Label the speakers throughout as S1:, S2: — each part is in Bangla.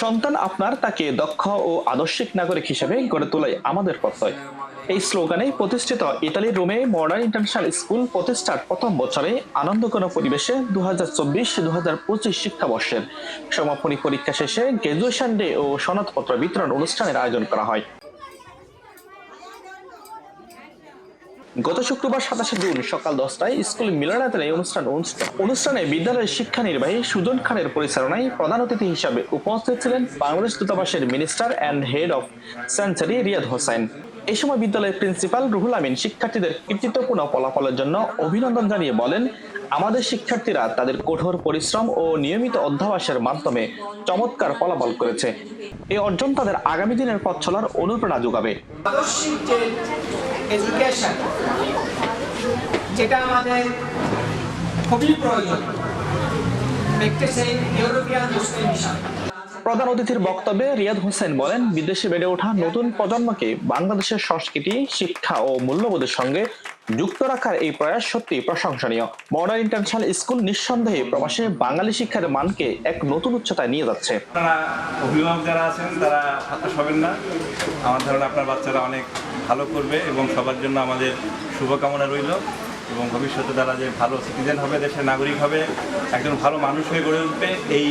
S1: সন্তান আপনার তাকে দক্ষ ও আদর্শিক নাগরিক হিসেবে গড়ে তোলাই আমাদের প্রত্যয় এই স্লোগানে প্রতিষ্ঠিত ইতালির রোমে মডার্ন ইন্টারন্যাশনাল স্কুল প্রতিষ্ঠার প্রথম বছরে আনন্দঘন পরিবেশে দু হাজার চব্বিশ দু হাজার পঁচিশ শিক্ষাবর্ষের সমাপনী পরীক্ষা শেষে গ্র্যাজুয়েশন ডে ও সনদপত্র বিতরণ অনুষ্ঠানের আয়োজন করা হয়। গত শুক্রবার সাতাশে জুন সকাল দশটায় স্কুল মিলনায়তনে অনুষ্ঠান অনুষ্ঠিত অনুষ্ঠানে বিদ্যালয়ের শিক্ষা নির্বাহী সুজন খানের পরিচালনায় প্রধান অতিথি হিসাবে উপস্থিত ছিলেন বাংলাদেশ দূতাবাসের minister and head of chancery Riyadh Hossain. এই সময় বিদ্যালয়ের প্রিন্সিপাল রুহুল আমিন শিক্ষার্থীদের কৃতিত্বপূর্ণ ফলাফলের জন্য অভিনন্দন জানিয়ে বলেন, আমাদের শিক্ষার্থীরা তাদের কঠোর পরিশ্রম ও নিয়মিত অধ্যাবাসের মাধ্যমে চমৎকার ফলাফল করেছে। এই অর্জন তাদের আগামী দিনের পথ চলার অনুপ্রেরণা যোগাবে।
S2: এডুকেশন যেটা আমাদের খুবই প্রয়োজন। ইউরোপিয়ান মুসলিম মিশন
S1: প্রধান অতিথির বক্তব্যে রিয়াদ হোসেন বলেন, বিদেশে বেড়ে ওঠা নতুন প্রজন্মকে বাংলাদেশের সংস্কৃতি, শিক্ষা ও মূল্যবোধের সঙ্গে যুক্ত রাখার এই প্রয়াস সত্যি প্রশংসনীয়। মডার্ন ইন্টারন্যাশনাল স্কুল নিঃসন্দেহে প্রবাসে বাঙালি শিক্ষার মানকে এক নতুন উচ্চতায় নিয়ে যাচ্ছে।
S3: আপনারা অভিভাবক যারা আছেন তারা হতাশ হবেন না। আমার ধারণা আপনার বাচ্চারা অনেক ভালো করবে এবং সবার জন্য আমাদের শুভকামনা রইল এবং ভবিষ্যতে তারা যে ভালো সিটিজেন হবে দেশের নাগরিক হবে একজন ভালো মানুষ হয়ে গড়ে উঠবে এই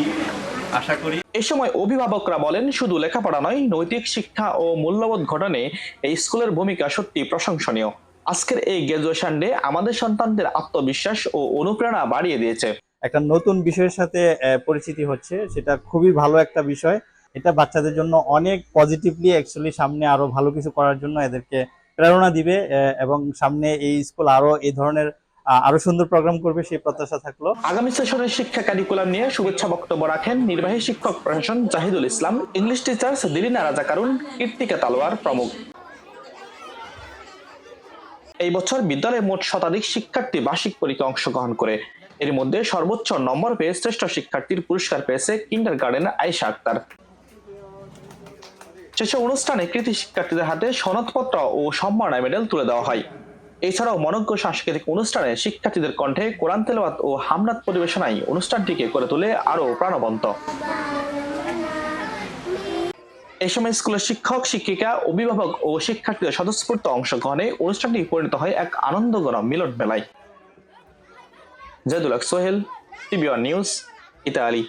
S3: আশা করি।
S1: এ সময় অভিভাবকরা বলেন শুধু লেখাপড়া নয় নৈতিক শিক্ষা ও মূল্যবোধ ঘটনে এই স্কুলের ভূমিকা সত্যি প্রশংসনীয়। আজকের এই গ্রাজুয়েশন ডে আমাদের সন্তানদের আত্মবিশ্বাস ও অনুপ্রেরণা বাড়িয়ে দিয়েছে।
S4: একটা নতুন বিষয়ের সাথে পরিচিতি হচ্ছে সেটা খুবই ভালো একটা বিষয়। এটা বাচ্চাদের জন্য অনেক পজিটিভলি অ্যাকচুয়ালি সামনে আরও ভালো কিছু করার জন্য এদেরকে প্রেরণা দিবে এবং সামনে এই স্কুল আরও এই ধরনের আরও সুন্দর প্রোগ্রাম করবে সেই প্রত্যাশা থাকল।
S1: আগামী সেশনের শিক্ষা কারিকুলাম নিয়ে শুভেচ্ছা বক্তব্য রাখেন নির্বাহী শিক্ষক প্রশাসন জাহিদুল ইসলাম ইংলিশ টিচার্স দিলিনা রাজা কারুন কীর্তিকা তালোয়ার প্রমুখ। এই বছর বিদ্যালয়ে মোট শতাধিক শিক্ষার্থী বার্ষিক পরীক্ষা অংশগ্রহণ করে। এর মধ্যে সর্বোচ্চ নম্বর পেয়ে শ্রেষ্ঠ শিক্ষার্থীর পুরস্কার পেয়েছে কিন্ডার গার্ডেনের আয়েশা আক্তার। শেষে অনুষ্ঠানে কৃতি শিক্ষার্থীদের হাতে সনদপত্র ও সম্মাননা মেডেল তুলে দেওয়া হয়। এছাড়াও মনজ্ঞ সাংস্কৃতিক অনুষ্ঠানে শিক্ষার্থীদের কণ্ঠে কোরআন তেলাওয়াত ও হামনাত পরিবেশনায় অনুষ্ঠানটিকে করে তোলে আরও প্রাণবন্ত। এই সময় স্কুলের শিক্ষক, শিক্ষিকা, অভিভাবক ও শিক্ষার্থীদের স্বতঃস্ফূর্ত অংশগ্রহণে অনুষ্ঠানটি পরিণত হয় এক আনন্দঘন মিলন মেলায়। Joydul Sohel, TV news, Italy.